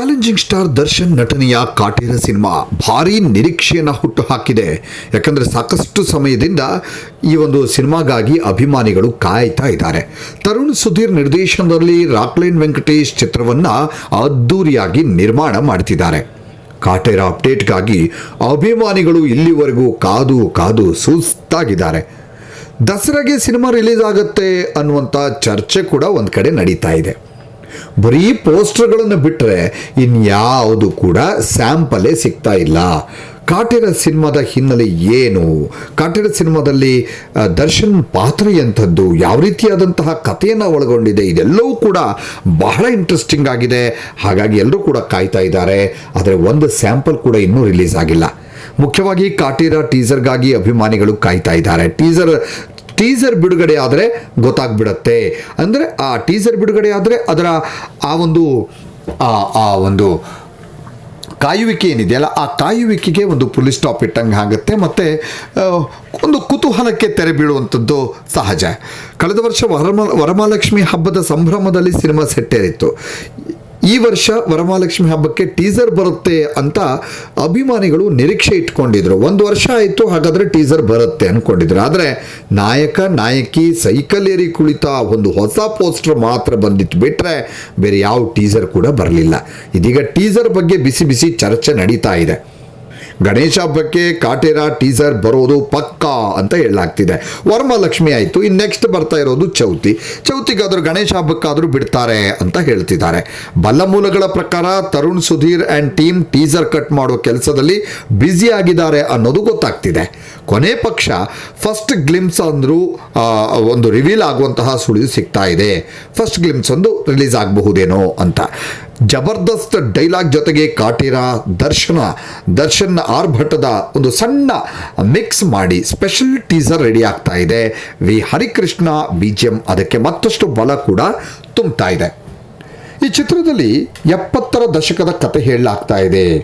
Challenging star Darshan ನಟನೆಯ Kaatera cinema ಭಾರಿ ನಿರೀಕ್ಷೆಯನ್ನು ಹುಟ್ಟು ಹಾಕಿದೆ ಯಾಕಂದರೆ ಸಾಕಷ್ಟು ಸಮಯದಿಂದ ಈ ಒಂದು ಸಿನಿಮಾಗಾಗಿ ಅಭಿಮಾನಿಗಳು ಕಾಯ್ತಾ ಇದ್ದಾರೆ. ತರುಣ್ ಸುಧೀರ್ ನಿರ್ದೇಶನದಲ್ಲಿ ರಾಕ್ಲೈನ್ ವೆಂಕಟೇಶ್ ಚಿತ್ರವನ್ನು ಅದ್ಧೂರಿಯಾಗಿ ನಿರ್ಮಾಣ ಮಾಡ್ತಿದ್ದಾರೆ. ಕಾಟೇರ ಅಪ್ಡೇಟ್ಗಾಗಿ ಅಭಿಮಾನಿಗಳು ಇಲ್ಲಿವರೆಗೂ ಕಾದು ಕಾದು ಸುಸ್ತಾಗಿದ್ದಾರೆ. ದಸರಾಗೆ ಸಿನಿಮಾ ರಿಲೀಸ್ ಆಗುತ್ತೆ ಅನ್ನುವಂಥ ಚರ್ಚೆ ಕೂಡ ಒಂದು ಕಡೆ ನಡೀತಾ ಇದೆ. ಬರೀ ಪೋಸ್ಟರ್ಗಳನ್ನು ಬಿಟ್ಟರೆ ಇನ್ಯಾವುದು ಕೂಡ ಸ್ಯಾಂಪಲೇ ಸಿಗ್ತಾ ಇಲ್ಲ. ಕಾಟೇರ ಸಿನಿಮಾದ ಹಿನ್ನೆಲೆ ಏನು? ಕಾಟೇರ ಸಿನಿಮಾದಲ್ಲಿ ದರ್ಶನ್ ಪಾತ್ರ ಎಂಥದ್ದು, ಯಾವ ರೀತಿಯಾದಂತಹ ಕಥೆಯನ್ನು ಒಳಗೊಂಡಿದೆ, ಇದೆಲ್ಲವೂ ಕೂಡ ಬಹಳ ಇಂಟ್ರೆಸ್ಟಿಂಗ್ ಆಗಿದೆ. ಹಾಗಾಗಿ ಎಲ್ಲರೂ ಕೂಡ ಕಾಯ್ತಾ ಇದ್ದಾರೆ. ಆದರೆ ಒಂದು ಸ್ಯಾಂಪಲ್ ಕೂಡ ಇನ್ನೂ ರಿಲೀಸ್ ಆಗಿಲ್ಲ. ಮುಖ್ಯವಾಗಿ ಕಾಟೇರ ಟೀಸರ್ಗಾಗಿ ಅಭಿಮಾನಿಗಳು ಕಾಯ್ತಾ ಇದ್ದಾರೆ. ಟೀಸರ್ ಟೀಸರ್ ಬಿಡುಗಡೆ ಆದರೆ ಗೊತ್ತಾಗ್ಬಿಡತ್ತೆ. ಅಂದರೆ ಆ ಟೀಸರ್ ಬಿಡುಗಡೆ ಆದರೆ ಅದರ ಆ ಒಂದು ಆ ಒಂದು ಕಾಯುವಿಕೆ ಏನಿದೆಯಲ್ಲ ಆ ಕಾಯುವಿಕೆಗೆ ಒಂದು ಪುಲಿಸ್ ಸ್ಟಾಪ್ ಇಟ್ಟಂಗೆ ಆಗುತ್ತೆ ಮತ್ತು ಒಂದು ಕುತೂಹಲಕ್ಕೆ ತೆರೆ ಬೀಳುವಂಥದ್ದು ಸಹಜ. ಕಳೆದ ವರ್ಷ ವರಮ, ವರಮಹಾಲಕ್ಷ್ಮಿ ಹಬ್ಬದ ಸಂಭ್ರಮದಲ್ಲಿ ಸಿನಿಮಾ ಸೆಟ್ಟೇರಿತ್ತು. ಈ ವರ್ಷ ವರಮಹಾಲಕ್ಷ್ಮಿ ಹಬ್ಬಕ್ಕೆ ಟೀಸರ್ ಬರುತ್ತೆ ಅಂತ ಅಭಿಮಾನಿಗಳು ನಿರೀಕ್ಷೆ ಇಟ್ಕೊಂಡಿದ್ರು. ಒಂದು ವರ್ಷ ಆಯಿತು, ಹಾಗಾದರೆ ಟೀಸರ್ ಬರುತ್ತೆ ಅಂದ್ಕೊಂಡಿದ್ರು ಆದರೆ ನಾಯಕ, ನಾಯಕಿ ಸೈಕಲ್ ಏರಿ ಕುಳಿತ ಒಂದು ಹೊಸ ಪೋಸ್ಟರ್ ಮಾತ್ರ ಬಂದಿತ್ತು. ಬಿಟ್ಟರೆ ಬೇರೆ ಯಾವ ಟೀಸರ್ ಕೂಡ ಬರಲಿಲ್ಲ. ಇದೀಗ ಟೀಸರ್ ಬಗ್ಗೆ ಬಿಸಿ ಬಿಸಿ ಚರ್ಚೆ ನಡೀತಾ ಇದೆ. ಗಣೇಶ ಹಬ್ಬಕ್ಕೆ ಕಾಟೇರ, ಟೀಸರ್ ಬರೋದು ಪಕ್ಕಾ ಅಂತ ಹೇಳಲಾಗ್ತಿದೆ. ಲಕ್ಷ್ಮಿ ಆಯಿತು. ಇನ್ನು ನೆಕ್ಸ್ಟ್ ಬರ್ತಾ ಇರೋದು ಚೌತಿ. ಚೌತಿಗಾದರೂ ಗಣೇಶ ಹಬ್ಬಕ್ಕಾದರೂ ಬಿಡ್ತಾರೆ ಅಂತ ಹೇಳ್ತಿದ್ದಾರೆ. ಬಲ್ಲ ಮೂಲಗಳ ಪ್ರಕಾರ Tarun Sudhir and team teaser cut ಮಾಡೋ ಕೆಲಸದಲ್ಲಿ ಬ್ಯುಸಿ ಆಗಿದ್ದಾರೆ ಅನ್ನೋದು ಗೊತ್ತಾಗ್ತಿದೆ. ಕೊನೆ ಪಕ್ಷ ಫಸ್ಟ್ ಗ್ಲಿಮ್ಸ್ ಅಂದರೂ ಒಂದು ರಿವೀಲ್ ಆಗುವಂತಹ ಸುಳಿವು ಸಿಗ್ತಾ ಇದೆ. ಫಸ್ಟ್ ಗ್ಲಿಮ್ಸ್ ಒಂದು ರಿಲೀಸ್ ಆಗಬಹುದೇನೋ ಅಂತ. ಜಬರ್ದಸ್ತ್ ಡೈಲಾಗ್ ಜೊತೆಗೆ ಕಾಟೀರ ದರ್ಶನ, ದರ್ಶನ್ ಆರ್ಭಟದ ಒಂದು ಸಣ್ಣ ಮಿಕ್ಸ್ ಮಾಡಿ ಸ್ಪೆಷಲ್ ಟೀಸರ್ ರೆಡಿ ಆಗ್ತಾ ಇದೆ. V Harikrishna B G M ಅದಕ್ಕೆ ಮತ್ತಷ್ಟು ಬಲ ಕೂಡ ತುಂಬ್ತಾ ಇದೆ. ಈ ಚಿತ್ರದಲ್ಲಿ ಎಪ್ಪತ್ತರ ದಶಕದ ಕತೆ ಹೇಳಲಾಗ್ತಾ ಇದೆ.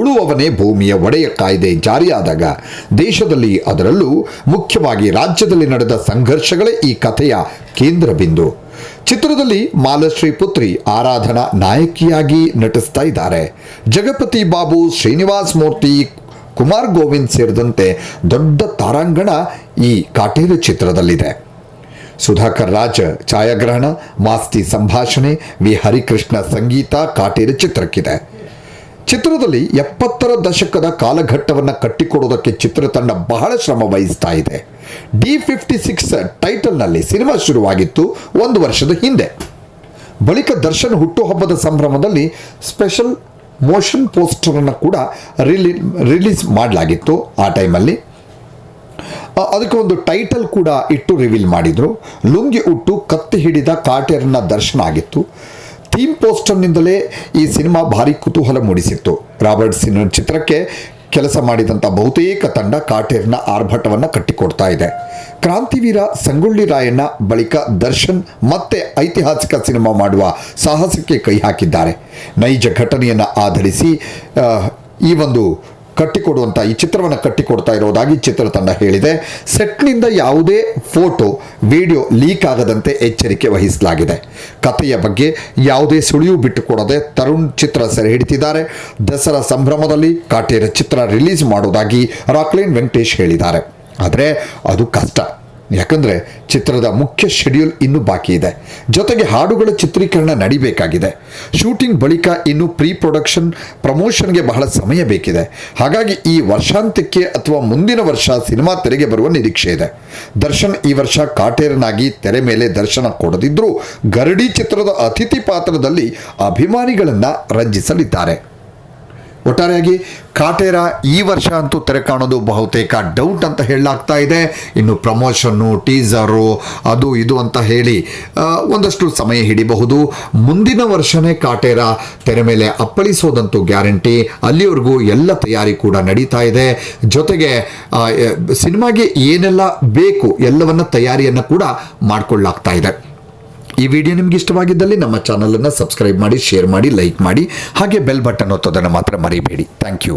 ಉಳುವವನೇ ಭೂಮಿಯ ಒಡೆಯ ಕಾಯ್ದೆ ಜಾರಿಯಾದಾಗ ದೇಶದಲ್ಲಿ ಅದರಲ್ಲೂ ಮುಖ್ಯವಾಗಿ ರಾಜ್ಯದಲ್ಲಿ ನಡೆದ ಸಂಘರ್ಷಗಳೇ ಈ ಕಥೆಯ ಕೇಂದ್ರ ಬಿಂದು ಚಿತ್ರದಲ್ಲಿ ಮಾಲಶ್ರೀ ಪುತ್ರಿ ಆರಾಧನಾ ನಾಯಕಿಯಾಗಿ ನಟಿಸ್ತಾ ಇದ್ದಾರೆ. ಜಗಪತಿ ಬಾಬು ಶ್ರೀನಿವಾಸ್ ಮೂರ್ತಿ ಕುಮಾರ್ ಗೋವಿಂದ್ ಸೇರಿದಂತೆ ದೊಡ್ಡ ತಾರಾಂಗಣ ಈ ಕಾಟೇರು ಚಿತ್ರದಲ್ಲಿದೆ. ಸುಧಾಕರ್ ರಾಜ್ ಛಾಯಾಗ್ರಹಣ, ಮಾಸ್ತಿ ಸಂಭಾಷಣೆ, ವಿ. ಹರಿಕೃಷ್ಣ ಸಂಗೀತ ಕಾಟೇರು ಚಿತ್ರಕ್ಕಿದೆ. ಚಿತ್ರದಲ್ಲಿ ಎಪ್ಪತ್ತರ ದಶಕದ ಕಾಲಘಟ್ಟವನ್ನು ಕಟ್ಟಿಕೊಡೋದಕ್ಕೆ ಚಿತ್ರತಂಡ ಬಹಳ ಶ್ರಮ ವಹಿಸ್ತಾ ಇದೆ. ಡಿ ಫಿಫ್ಟಿ ಸಿಕ್ಸ್ ಟೈಟಲ್ನಲ್ಲಿ ಸಿನಿಮಾ ಶುರುವಾಗಿತ್ತು ಒಂದು ವರ್ಷದ ಹಿಂದೆ. ಬಳಿಕ ದರ್ಶನ್ ಹುಟ್ಟುಹಬ್ಬದ ಸಂಭ್ರಮದಲ್ಲಿ ಸ್ಪೆಷಲ್ ಮೋಷನ್ ಪೋಸ್ಟರನ್ನು ಕೂಡ ರಿಲೀ, ರಿಲೀಸ್ ಮಾಡಲಾಗಿತ್ತು ಆ ಟೈಮಲ್ಲಿ. ಅದಕ್ಕೆ ಒಂದು ಟೈಟಲ್ ಕೂಡ ಇಟ್ಟು ರಿವೀಲ್ ಮಾಡಿದರು. ಲುಂಗಿ ಉಟ್ಟು ಕತ್ತಿ ಹಿಡಿದ ಕಾಟೇರನ್ನ ದರ್ಶನ ಆಗಿತ್ತು. ಥೀಮ್ ಪೋಸ್ಟರ್ನಿಂದಲೇ ಈ ಸಿನಿಮಾ ಭಾರಿ ಕುತೂಹಲ ಮೂಡಿಸಿತ್ತು. ರಾಬರ್ಟ್ ಸಿನ್ನರ್ ಚಿತ್ರಕ್ಕೆ ಕೆಲಸ ಮಾಡಿದಂಥ ಬಹುತೇಕ ತಂಡ ಕಾಟೇರ್ನ ಆರ್ಭಟವನ್ನು ಕಟ್ಟಿಕೊಡ್ತಾ ಇದೆ. ಕ್ರಾಂತಿವೀರ ಸಂಗೊಳ್ಳಿ ರಾಯಣ್ಣ ಬಳಿಕ ದರ್ಶನ್ ಮತ್ತೆ ಐತಿಹಾಸಿಕ ಸಿನಿಮಾ ಮಾಡುವ ಸಾಹಸಕ್ಕೆ ಕೈ ಹಾಕಿದ್ದಾರೆ. ನೈಜ ಘಟನೆಯನ್ನು ಆಧರಿಸಿ ಈ ಒಂದು ಕಟ್ಟಿಕೊಡುವಂಥ ಈ ಚಿತ್ರವನ್ನು ಕಟ್ಟಿಕೊಡ್ತಾ ಇರೋದಾಗಿ ಚಿತ್ರತಂಡ ಹೇಳಿದೆ. ಸೆಟ್ನಿಂದ ಯಾವುದೇ ಫೋಟೋ, ವಿಡಿಯೋ ಲೀಕ್ ಆಗದಂತೆ ಎಚ್ಚರಿಕೆ ವಹಿಸಲಾಗಿದೆ. ಕಥೆಯ ಬಗ್ಗೆ ಯಾವುದೇ ಸುಳಿವು ಬಿಟ್ಟುಕೊಡದೆ ತರುಣ್ ಚಿತ್ರ ಸೆರೆ ಹಿಡಿತಿದ್ದಾರೆ. ದಸರಾ ಸಂಭ್ರಮದಲ್ಲಿ ಕಾಟೇರ ಚಿತ್ರ ರಿಲೀಸ್ ಮಾಡೋದಾಗಿ ರಾಕ್ಲೈನ್ ವೆಂಕಟೇಶ್ ಹೇಳಿದ್ದಾರೆ. ಆದರೆ ಅದು ಕಷ್ಟ. ಯಾಕಂದರೆ ಚಿತ್ರದ ಮುಖ್ಯ ಶೆಡ್ಯೂಲ್ ಇನ್ನೂ ಬಾಕಿ ಇದೆ. ಜೊತೆಗೆ ಹಾಡುಗಳ ಚಿತ್ರೀಕರಣ ನಡಿಬೇಕಾಗಿದೆ. ಶೂಟಿಂಗ್ ಬಳಿಕ ಇನ್ನು ಪ್ರೀ ಪ್ರೊಡಕ್ಷನ್ ಪ್ರಮೋಷನ್ಗೆ ಬಹಳ ಸಮಯ ಬೇಕಿದೆ. ಹಾಗಾಗಿ ಈ ವರ್ಷಾಂತ್ಯಕ್ಕೆ ಅಥವಾ ಮುಂದಿನ ವರ್ಷ ಸಿನಿಮಾ ತೆರೆಗೆ ಬರುವ ನಿರೀಕ್ಷೆ ಇದೆ. ದರ್ಶನ್ ಈ ವರ್ಷ ಕಾಟೇರನಾಗಿ ತೆರೆ ಮೇಲೆ ದರ್ಶನ ಕೊಡದಿದ್ದರೂ ಗರಡಿ ಚಿತ್ರದ ಅತಿಥಿ ಪಾತ್ರದಲ್ಲಿ ಅಭಿಮಾನಿಗಳನ್ನು ರಂಜಿಸಲಿದ್ದಾರೆ. ಒಟ್ಟಾರೆಯಾಗಿ ಕಾಟೇರ ಈ ವರ್ಷ ಅಂತೂ ತೆರೆ ಕಾಣೋದು ಬಹುತೇಕ ಡೌಟ್ ಅಂತ ಹೇಳಲಾಗ್ತಾ ಇದೆ. ಇನ್ನು ಪ್ರಮೋಷನ್ನು ಟೀಸರು ಅದು ಇದು ಅಂತ ಹೇಳಿ ಒಂದಷ್ಟು ಸಮಯ ಹಿಡಿಬಹುದು. ಮುಂದಿನ ವರ್ಷನೇ ಕಾಟೇರ ತೆರೆ ಮೇಲೆ ಅಪ್ಪಳಿಸೋದಂತೂ ಗ್ಯಾರಂಟಿ ಅಲ್ಲಿವರೆಗೂ ಎಲ್ಲ ತಯಾರಿ ಕೂಡ ನಡೀತಾ ಇದೆ. ಜೊತೆಗೆ ಸಿನಿಮಾಗೆ ಏನೆಲ್ಲ ಬೇಕು ಎಲ್ಲವನ್ನ ತಯಾರಿಯನ್ನು ಕೂಡ ಮಾಡಿಕೊಳ್ಳಾಗ್ತಾ ಇದೆ. ಈ ವಿಡಿಯೋ ನಿಮ್ಗೆ ಇಷ್ಟವಾಗಿದ್ದಲ್ಲಿ ನಮ್ಮ ಚಾನಲನ್ನು ಸಬ್ಸ್ಕ್ರೈಬ್ ಮಾಡಿ ಶೇರ್ ಮಾಡಿ ಲೈಕ್ ಮಾಡಿ, ಹಾಗೆ ಬೆಲ್ ಬಟನ್ ಒತ್ತೋದನ್ನು ಮಾತ್ರ ಮರಿಬೇಡಿ. Thank you